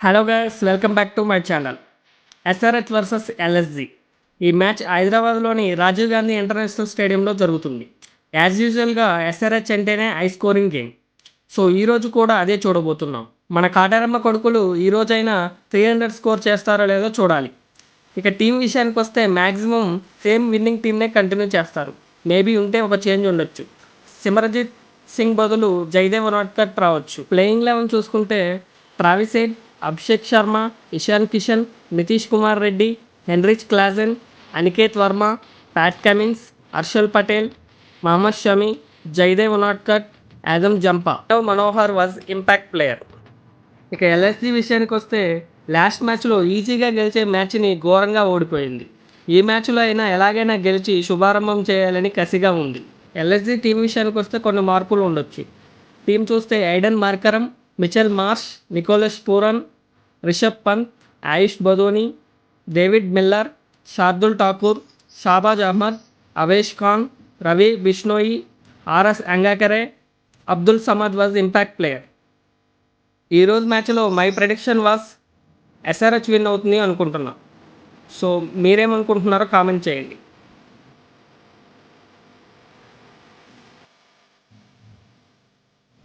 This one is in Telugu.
Hello guys welcome back to my channel SRH versus LSG ఈ మ్యాచ్ హైదరాబాద్లోని రాజీవ్ గాంధీ ఇంటర్నేషనల్ స్టేడియంలో జరుగుతుంది. యాజ్ యూజువల్గా ఎస్ఆర్హెచ్ అంటేనే హై స్కోరింగ్ గేమ్ సో ఈరోజు కూడా అదే చూడబోతున్నాం. మన కాటారమ్మ కొడుకులు ఈరోజైనా త్రీ హండ్రెడ్ స్కోర్ చేస్తారో లేదో చూడాలి. ఇక టీం విషయానికి వస్తే మ్యాక్సిమం సేమ్ విన్నింగ్ టీమ్నే కంటిన్యూ చేస్తారు. మేబీ ఉంటే ఒక చేంజ్ ఉండొచ్చు. సిమరజిత్ సింగ్ బదులు జయదేవ్ ఉనాట్కట్ రావచ్చు. ప్లేయింగ్ లెవెన్ చూసుకుంటే Travis Head Abhishek Sharma Ishan Kishan Nitish Kumar Reddy Heinrich Klaasen Aniket Verma Pat Cummins Harshal Patel Mohammed Shami Jaydev Unadkat Adam Zampa. Manohar as impact player ఇక ఎల్ఎస్జి విషయానికి వస్తే లాస్ట్ మ్యాచ్లో ఈజీగా గెలిచే మ్యాచ్ని ఘోరంగా ఓడిపోయింది. ఈ మ్యాచ్లో అయినా ఎలాగైనా గెలిచి శుభారంభం చేయాలని కసిగా ఉంది. ఎల్ఎస్జి టీం విషయానికి వస్తే కొన్ని మార్పులు ఉండొచ్చు. టీం చూస్తే Aiden Markram Mitchell Marsh Nicholas Pooran Rishabh Pant Ayush Badoni David Miller Shardul Thakur Shahbaz Ahmed Avesh Khan Ravi Bishnoi RS Hangargekar Abdul Samad as impact player ఈరోజు మ్యాచ్లో my prediction was SRH win అవుతుంది అనుకుంటున్నా. సో మీరేమనుకుంటున్నారో కామెంట్ చేయండి.